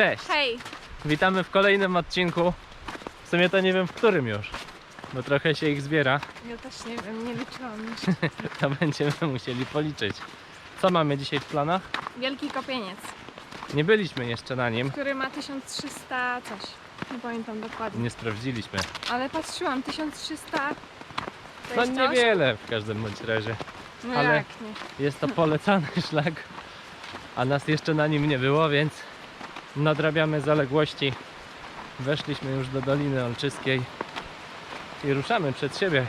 Cześć! Hej! Witamy w kolejnym odcinku. W sumie to nie wiem w którym już, bo trochę się ich zbiera. Ja też nie wiem, nie liczyłam jeszcze. To będziemy musieli policzyć. Co mamy dzisiaj w planach? Wielki kopieniec, Nie byliśmy jeszcze na nim, który ma 1300 coś. Nie pamiętam dokładnie. nie sprawdziliśmy. Ale patrzyłam, 1300 to No niewiele w każdym bądź razie. No ale- jak nie? Jest to polecany szlak, a nas jeszcze na nim nie było, więc nadrabiamy zaległości. Weszliśmy już do Doliny Olczyskiej i ruszamy przed siebie.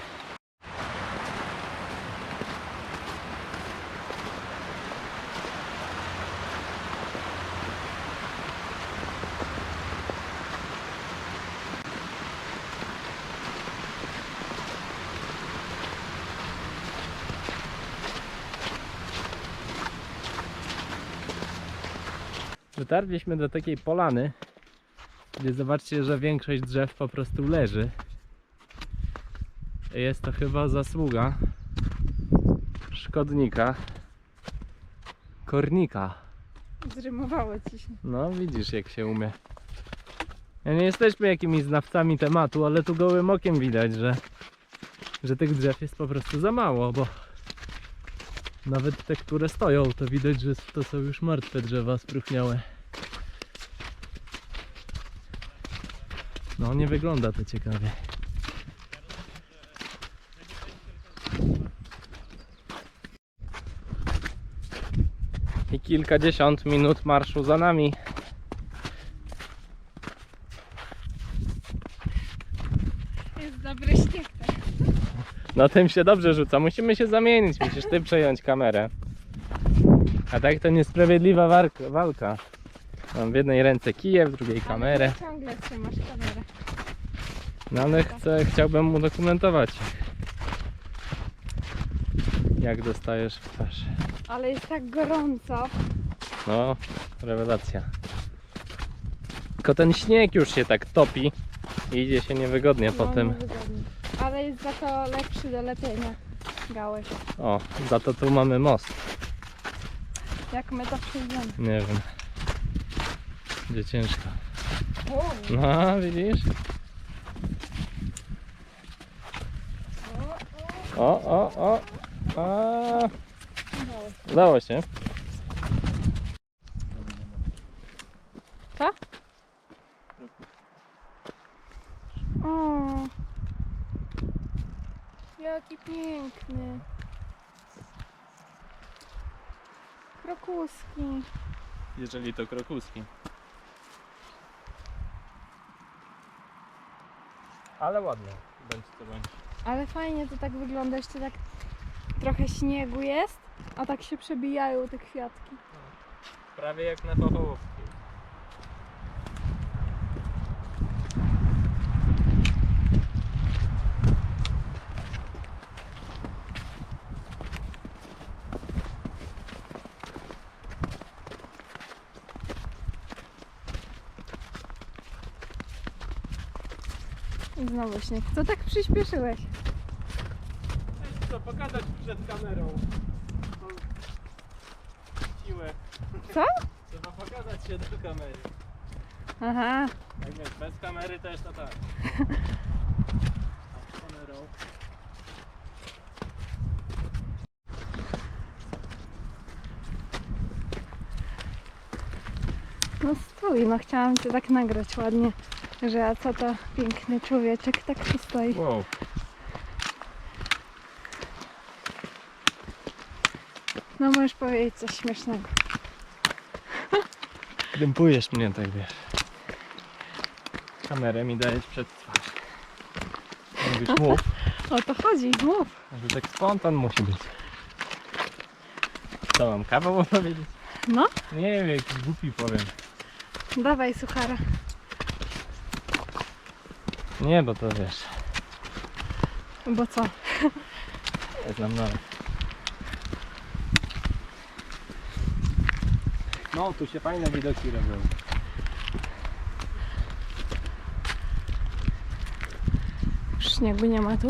Dotarliśmy do takiej polany, gdzie zobaczcie, że większość drzew po prostu leży. Jest to chyba zasługa szkodnika, kornika. Zrymowało ci się. No widzisz jak się umie. Ja nie jesteśmy jakimiś znawcami tematu, ale tu gołym okiem widać, że, że tych drzew jest po prostu za mało, bo nawet te, które stoją, to widać, że to są już martwe drzewa spróchniałe. No nie wygląda to ciekawie. I kilkadziesiąt minut marszu za nami. Jest dobry śnieg. No tym się dobrze rzuca. Musimy się zamienić. Musisz ty przejąć kamerę. A tak to niesprawiedliwa walka. Mam w jednej ręce kijem, w drugiej kamerę. Ciągle trzymasz kamerę. No ale chcę, chciałbym udokumentować. Jak dostajesz w twarz. Ale jest tak gorąco. No, rewelacja. Tylko ten śnieg już się tak topi i idzie się niewygodnie No, potem. niewygodnie. Ale jest za to lepszy do lepienia gałek. O, za to tu mamy most. Jak my to przejdziemy. Nie wiem. Będzie ciężko. No, widzisz? O, o, o. A, udało się. Co? O, jaki piękny. Krokuski. Jeżeli to krokuski. Ale ładne. Bądź co bądź. Ale fajnie to tak wygląda, jeszcze tak trochę śniegu jest, a tak się przebijają te kwiatki. Prawie jak na Pachołowskiej. Znowu śnieg. Co tak przyspieszyłeś? Co, pogadać przed kamerą. Siłę. Co? Trzeba pokazać się do kamery. Aha, Jak wiesz, bez kamery też to tak. A z kamerą. no stój, no chciałam cię tak nagrać ładnie, że a co to piękny człowieczek tak tu stoi. Wow. No możesz powiedzieć coś śmiesznego. Dępujesz mnie tak wiesz. Kamerę mi dajesz przed twarz. Mówisz mów, O to chodzi, mów. że tak spontan musi być. Co mam kawę opowiedzieć? No, Nie wiem, jakiś głupi powiem. dawaj suchara. Nie, bo to wiesz, Bo co? ja znam nawet. No, tu się fajne widoki robią. Śniegu nie ma tu.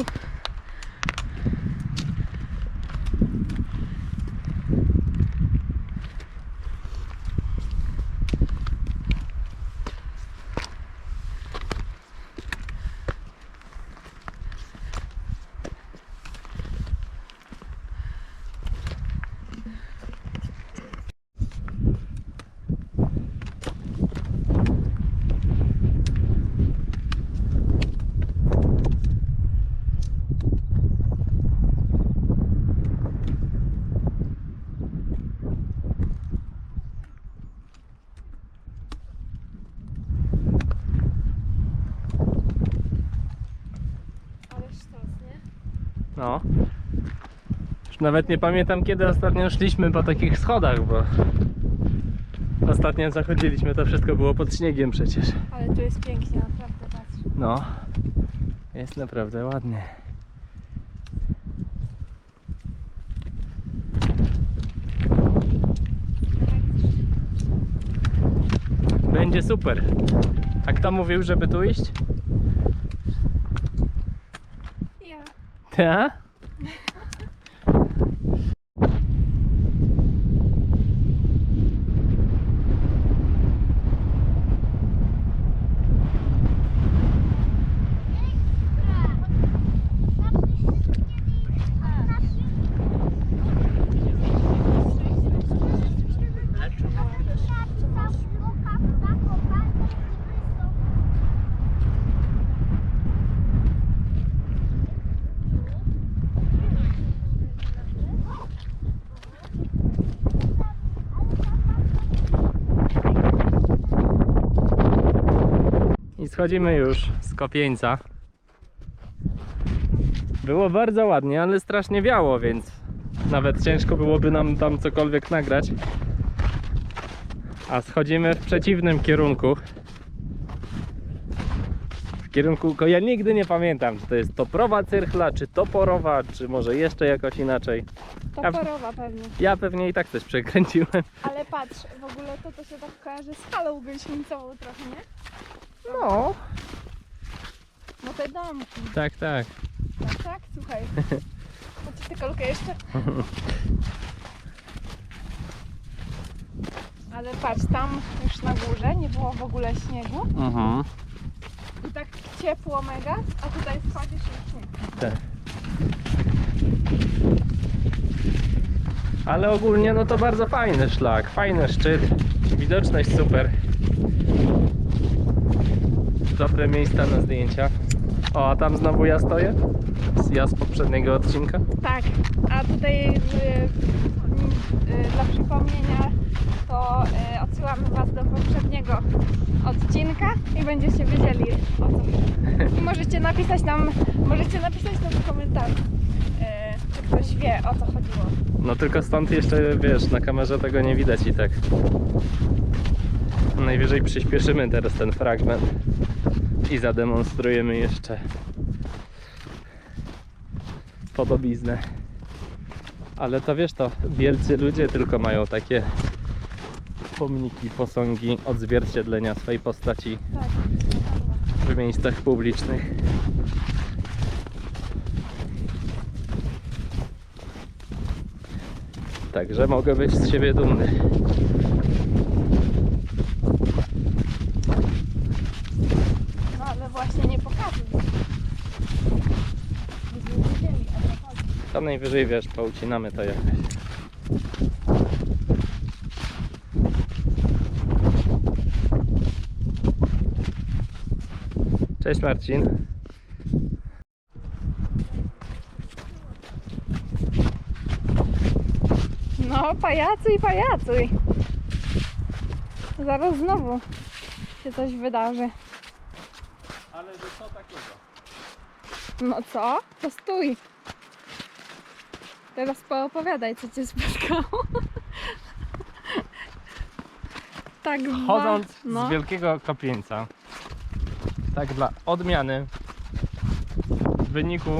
No. Już nawet nie pamiętam kiedy ostatnio szliśmy po takich schodach, bo ostatnio zachodziliśmy to wszystko było pod śniegiem przecież. Ale tu jest pięknie, naprawdę, patrz. No. Jest naprawdę ładnie. Będzie super. A kto mówił, żeby tu iść? Yeah. Schodzimy już z kopieńca. Było bardzo ładnie, ale strasznie wiało, więc nawet ciężko byłoby nam tam cokolwiek nagrać. A schodzimy w przeciwnym kierunku. W kierunku, ja nigdy nie pamiętam, czy to jest toprowa cyrchla, czy toporowa, czy może jeszcze jakoś inaczej. Toporowa pewnie. Ja pewnie i tak coś przekręciłem. Ale patrz, w ogóle to to się tak kojarzy z halą gąsienicową trochę, nie? No. No te domki. Tak, tak. Tak, tak? Słuchaj. Chodź tę kolkę jeszcze. Ale patrz, tam już na górze nie było w ogóle śniegu Mhm. I tak ciepło mega, a tutaj schodzisz i śnieg. Tak. Ale ogólnie no to bardzo fajny szlak, fajny szczyt, widoczność super. Dobre miejsca na zdjęcia. O, a tam znowu ja stoję? Ja z poprzedniego odcinka. Tak, a tutaj y, y, y, dla przypomnienia to y, odsyłamy Was do poprzedniego odcinka i będziecie wiedzieli o co chodzi. I możecie napisać nam, możecie napisać nam w komentarzu, y, czy ktoś wie o co chodziło. No tylko stąd jeszcze, wiesz, na kamerze tego nie widać i tak. Najwyżej przyspieszymy teraz ten fragment i zademonstrujemy jeszcze podobiznę. Ale to wiesz, to wielcy ludzie tylko mają takie pomniki, posągi, odzwierciedlenia swojej postaci w miejscach publicznych. Także mogę być z siebie dumny. No ale właśnie nie pokazuj. Byśmy wiedzieli o To najwyżej wiesz, poucinamy to jakoś. Cześć Marcin. No, pajacuj, pajacuj. Zaraz znowu się coś wydarzy. Ale że co takiego? No co? To stój. Teraz poopowiadaj, co cię spotkało. tak Chodząc no. z Wielkiego Kopieńca, tak dla odmiany, w wyniku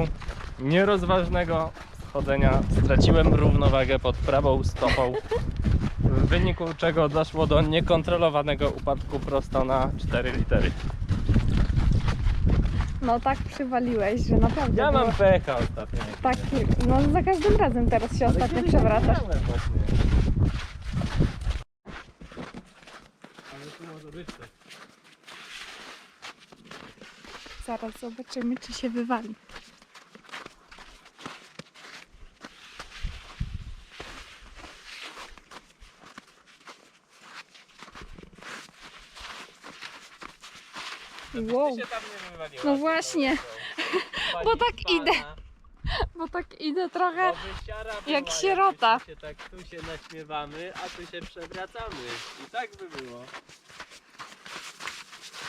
nierozważnego schodzenia straciłem równowagę pod prawą stopą, w wyniku czego doszło do niekontrolowanego upadku prosto na 4 litery. No tak przywaliłeś, że naprawdę Ja było... mam pecha ostatnio. Tak, no za każdym razem teraz się ostatnio przewracasz. Ale tu może być. Zaraz zobaczymy, czy się wywali. Wow, Ty się tam nie wywaliłaś. No właśnie. Bo tak idę. bo tak idę trochę. jak sierota. Się tak tu się naśmiewamy, a tu się przewracamy. I tak by było.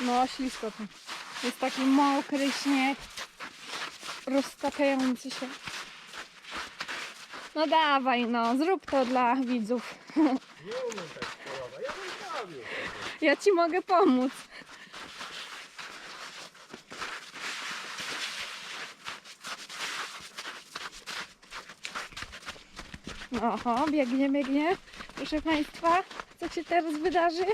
No, ślisko tu. Jest taki mokry śnieg, roztapiający się. No dawaj, no, zrób to dla widzów. Nie umiem tak polować, ja bym zrobił. Ja ci mogę pomóc. Oho, biegnie, biegnie. Proszę Państwa, co się teraz wydarzy?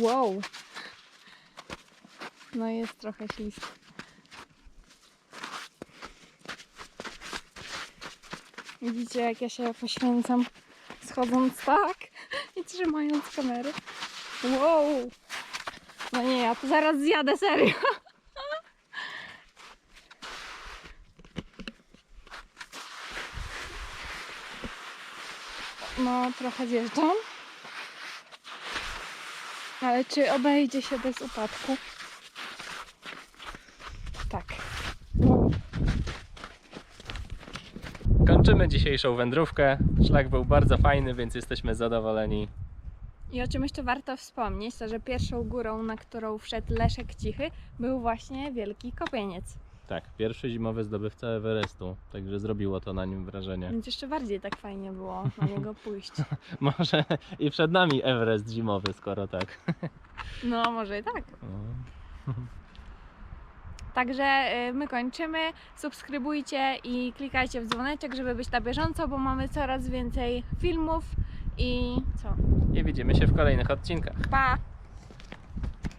Wow. No jest trochę ślisko. Widzicie jak ja się poświęcam schodząc tak i trzymając kamerę. Wow. No nie, ja tu zaraz zjadę serio. No, trochę zjeżdżam. Ale czy obejdzie się bez upadku? Tak. Kończymy dzisiejszą wędrówkę. Szlak był bardzo fajny, więc jesteśmy zadowoleni. I o czym jeszcze warto wspomnieć, to że pierwszą górą, na którą wszedł Leszek Cichy, był właśnie Wielki Kopieniec. Tak, pierwszy zimowy zdobywca Everestu, także zrobiło to na nim wrażenie. Więc jeszcze bardziej tak fajnie było na niego pójść. Może i przed nami Everest zimowy, skoro tak. No, może i tak. No. Także y, my kończymy. Subskrybujcie i klikajcie w dzwoneczek, żeby być na bieżąco, bo mamy coraz więcej filmów i co? I widzimy się w kolejnych odcinkach. Pa!